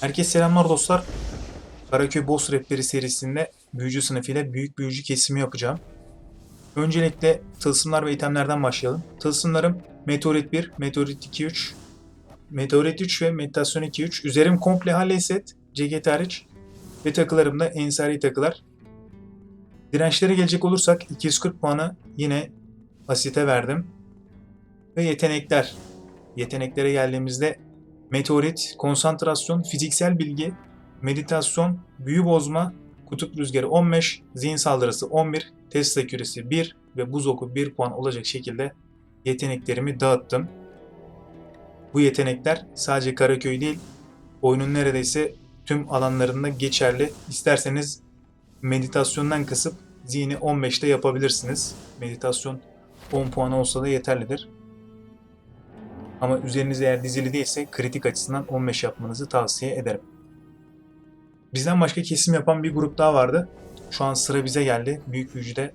Herkese selamlar dostlar. Karaköy Boss Rapleri serisinde büyücü sınıfıyla büyük büyücü kesimi yapacağım. Öncelikle tılsımlar ve itemlerden başlayalım. Tılsımlarım Meteorit 1, Meteorit 2, 3, Meteorit 3 ve Meditasyon 2, 3. Üzerim komple Halley set, ceket hariç. Ve takılarım da Ensari takılar. Dirençlere gelecek olursak 240 puanı yine Asit'e verdim. Ve yetenekler. Yeteneklere geldiğimizde Meteorit, konsantrasyon, fiziksel bilgi, meditasyon, büyü bozma, kutup rüzgarı 15, zihin saldırısı 11, Tesla küresi 1 ve buz oku 1 puan olacak şekilde yeteneklerimi dağıttım. Bu yetenekler sadece Karaköy değil, oyunun neredeyse tüm alanlarında geçerli. İsterseniz meditasyondan kısıp zihni 15'te yapabilirsiniz. Meditasyon 10 puan olsa da yeterlidir. Ama üzeriniz eğer dizili değilse kritik açısından 15 yapmanızı tavsiye ederim. Bizden başka kesim yapan bir grup daha vardı. Şu an sıra bize geldi. Büyük büyücüde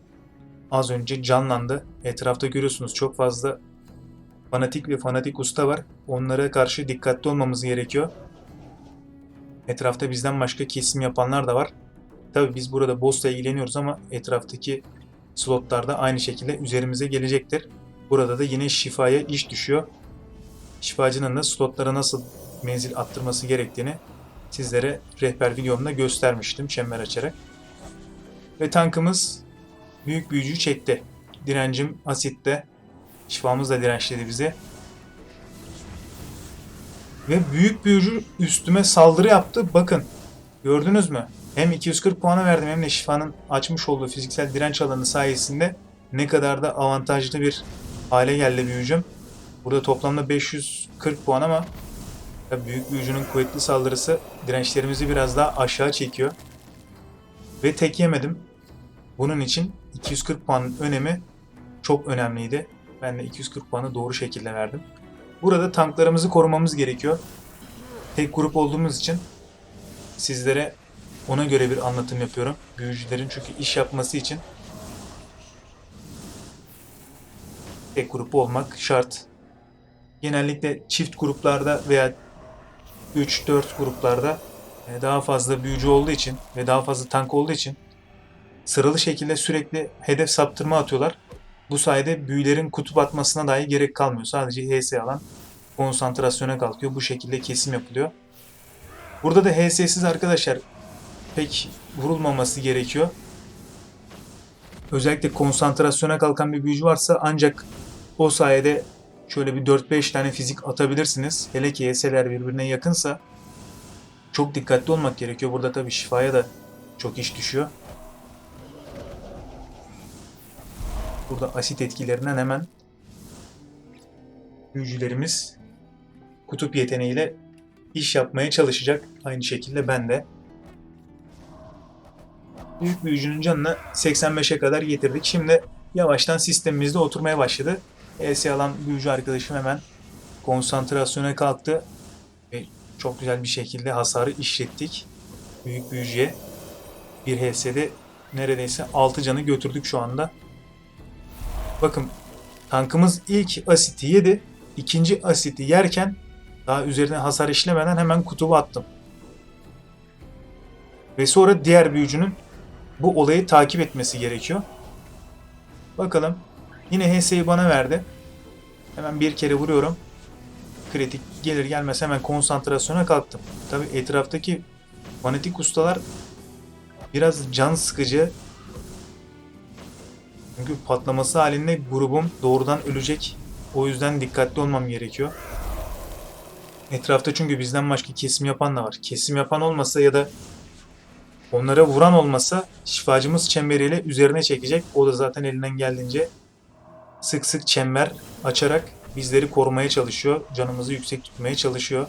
az önce canlandı. Etrafta görüyorsunuz çok fazla fanatik ve fanatik usta var. Onlara karşı dikkatli olmamız gerekiyor. Etrafta bizden başka kesim yapanlar da var. Tabi biz burada boss'la ilgileniyoruz ama etraftaki slotlarda aynı şekilde üzerimize gelecektir. Burada da yine şifaya iş düşüyor şifacının da slotlara nasıl menzil attırması gerektiğini sizlere rehber videomda göstermiştim çember açarak. Ve tankımız büyük büyücüyü çekti. Direncim asitte. Şifamız da dirençledi bize. Ve büyük büyücü üstüme saldırı yaptı. Bakın. Gördünüz mü? Hem 240 puanı verdim hem de şifanın açmış olduğu fiziksel direnç alanı sayesinde ne kadar da avantajlı bir hale geldi büyücüm. Burada toplamda 540 puan ama büyük büyücünün kuvvetli saldırısı dirençlerimizi biraz daha aşağı çekiyor. Ve tek yemedim. Bunun için 240 puanın önemi çok önemliydi. Ben de 240 puanı doğru şekilde verdim. Burada tanklarımızı korumamız gerekiyor. Tek grup olduğumuz için sizlere ona göre bir anlatım yapıyorum. Büyücülerin çünkü iş yapması için tek grup olmak şart genellikle çift gruplarda veya 3-4 gruplarda e, daha fazla büyücü olduğu için ve daha fazla tank olduğu için sıralı şekilde sürekli hedef saptırma atıyorlar. Bu sayede büyülerin kutup atmasına dahi gerek kalmıyor. Sadece HS alan konsantrasyona kalkıyor. Bu şekilde kesim yapılıyor. Burada da HS'siz arkadaşlar pek vurulmaması gerekiyor. Özellikle konsantrasyona kalkan bir büyücü varsa ancak o sayede şöyle bir 4-5 tane fizik atabilirsiniz. Hele ki HS'ler birbirine yakınsa çok dikkatli olmak gerekiyor. Burada tabii şifaya da çok iş düşüyor. Burada asit etkilerinden hemen büyücülerimiz kutup yeteneğiyle iş yapmaya çalışacak. Aynı şekilde ben de. Büyük büyücünün canını 85'e kadar getirdik. Şimdi yavaştan sistemimizde oturmaya başladı. ES alan büyücü arkadaşım hemen konsantrasyona kalktı. Ve çok güzel bir şekilde hasarı işlettik. Büyük büyücüye. Bir HS'de neredeyse 6 canı götürdük şu anda. Bakın tankımız ilk asiti yedi. İkinci asiti yerken daha üzerine hasar işlemeden hemen kutubu attım. Ve sonra diğer büyücünün bu olayı takip etmesi gerekiyor. Bakalım Yine HS'yi bana verdi. Hemen bir kere vuruyorum. Kritik gelir gelmez hemen konsantrasyona kalktım. Tabi etraftaki fanatik ustalar biraz can sıkıcı. Çünkü patlaması halinde grubum doğrudan ölecek. O yüzden dikkatli olmam gerekiyor. Etrafta çünkü bizden başka kesim yapan da var. Kesim yapan olmasa ya da onlara vuran olmasa şifacımız çemberiyle üzerine çekecek. O da zaten elinden geldiğince sık sık çember açarak bizleri korumaya çalışıyor. Canımızı yüksek tutmaya çalışıyor.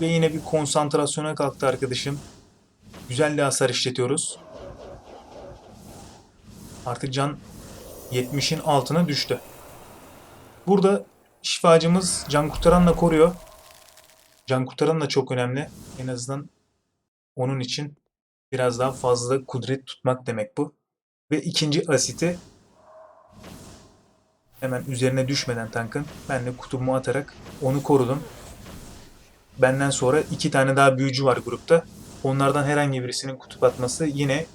Ve yine bir konsantrasyona kalktı arkadaşım. Güzel de hasar işletiyoruz. Artık can 70'in altına düştü. Burada şifacımız can kurtaranla koruyor. Can kurtaran da çok önemli. En azından onun için biraz daha fazla kudret tutmak demek bu. Ve ikinci asiti Hemen üzerine düşmeden tankın ben de kutumu atarak onu korudum. benden sonra iki tane daha büyücü var grupta. Onlardan herhangi birisinin kutup atması yine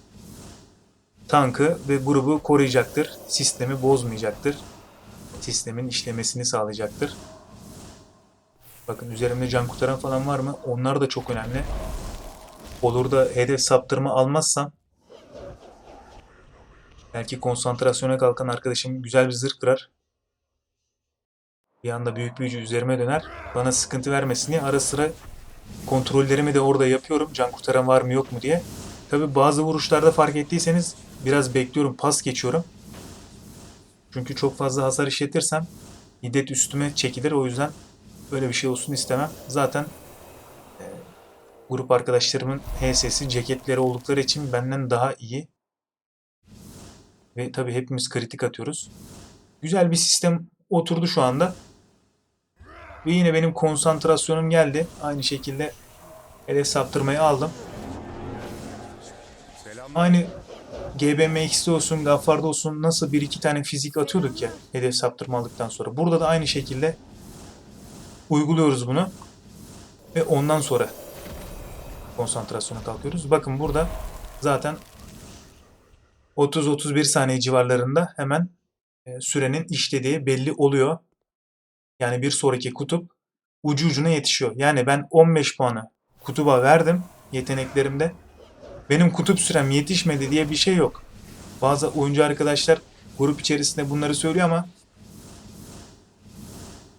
tankı ve grubu koruyacaktır. Sistemi bozmayacaktır. Sistemin işlemesini sağlayacaktır. Bakın üzerimde can kurtaran falan var mı? Onlar da çok önemli. Olur da hedef saptırma almazsam belki konsantrasyona kalkan arkadaşım güzel bir zırh kırar. Bir anda büyük büyücü üzerime döner. Bana sıkıntı vermesin diye ara sıra kontrollerimi de orada yapıyorum. Can kurtaran var mı yok mu diye. Tabi bazı vuruşlarda fark ettiyseniz biraz bekliyorum. Pas geçiyorum. Çünkü çok fazla hasar işletirsem hiddet üstüme çekilir. O yüzden böyle bir şey olsun istemem. Zaten e, grup arkadaşlarımın HS'si ceketleri oldukları için benden daha iyi. Ve tabi hepimiz kritik atıyoruz. Güzel bir sistem oturdu şu anda. Ve yine benim konsantrasyonum geldi. Aynı şekilde hedef saptırmayı aldım. Aynı GBMX'de olsun, Gaffar'da olsun nasıl bir iki tane fizik atıyorduk ya hedef saptırma aldıktan sonra. Burada da aynı şekilde uyguluyoruz bunu. Ve ondan sonra konsantrasyona kalkıyoruz. Bakın burada zaten 30-31 saniye civarlarında hemen e, sürenin işlediği belli oluyor. Yani bir sonraki kutup ucu ucuna yetişiyor. Yani ben 15 puanı kutuba verdim yeteneklerimde. Benim kutup sürem yetişmedi diye bir şey yok. Bazı oyuncu arkadaşlar grup içerisinde bunları söylüyor ama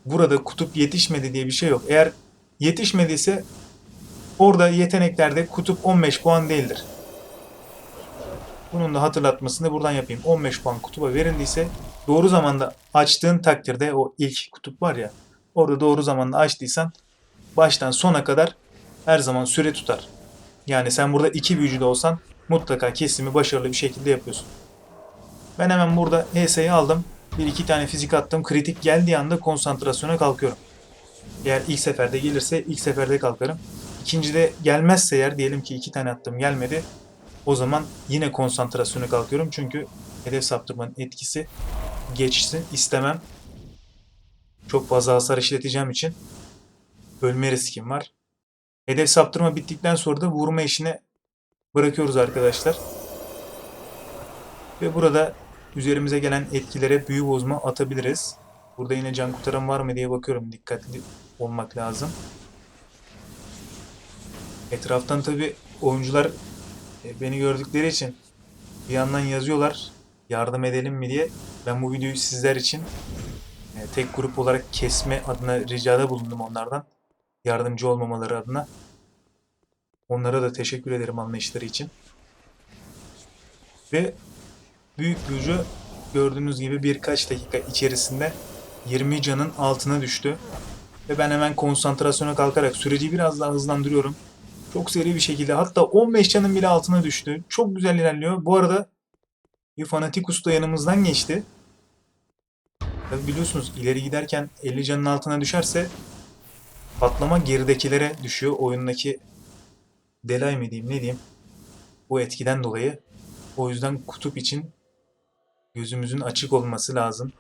burada kutup yetişmedi diye bir şey yok. Eğer yetişmediyse orada yeteneklerde kutup 15 puan değildir. Bunun da hatırlatmasını buradan yapayım. 15 puan kutuba verildiyse doğru zamanda açtığın takdirde o ilk kutup var ya orada doğru zamanda açtıysan baştan sona kadar her zaman süre tutar. Yani sen burada iki büyücü de olsan mutlaka kesimi başarılı bir şekilde yapıyorsun. Ben hemen burada HS'yi aldım. Bir iki tane fizik attım. Kritik geldiği anda konsantrasyona kalkıyorum. Eğer ilk seferde gelirse ilk seferde kalkarım. İkincide gelmezse eğer diyelim ki iki tane attım gelmedi. O zaman yine konsantrasyona kalkıyorum. Çünkü hedef saptırmanın etkisi geçsin istemem. Çok fazla hasar işleteceğim için ölme riskim var. Hedef saptırma bittikten sonra da vurma işine bırakıyoruz arkadaşlar. Ve burada üzerimize gelen etkilere büyü bozma atabiliriz. Burada yine can kurtaran var mı diye bakıyorum. Dikkatli olmak lazım. Etraftan tabi oyuncular beni gördükleri için bir yandan yazıyorlar yardım edelim mi diye. Ben bu videoyu sizler için e, tek grup olarak kesme adına ricada bulundum onlardan. Yardımcı olmamaları adına. Onlara da teşekkür ederim anlayışları için. Ve büyük büyücü gördüğünüz gibi birkaç dakika içerisinde 20 canın altına düştü. Ve ben hemen konsantrasyona kalkarak süreci biraz daha hızlandırıyorum. Çok seri bir şekilde hatta 15 canın bile altına düştü. Çok güzel ilerliyor. Bu arada bir fanatik usta yanımızdan geçti. Tabi biliyorsunuz ileri giderken 50 canın altına düşerse patlama geridekilere düşüyor. Oyundaki delay mı diyeyim ne diyeyim bu etkiden dolayı. O yüzden kutup için gözümüzün açık olması lazım.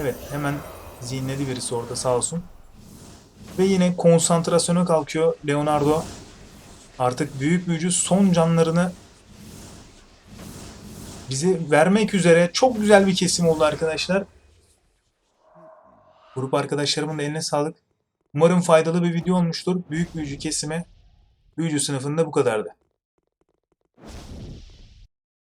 Evet hemen zihinledi birisi orada sağ olsun. Ve yine konsantrasyona kalkıyor Leonardo. Artık büyük büyücü son canlarını bize vermek üzere çok güzel bir kesim oldu arkadaşlar. Grup arkadaşlarımın da eline sağlık. Umarım faydalı bir video olmuştur. Büyük büyücü kesimi büyücü sınıfında bu kadardı.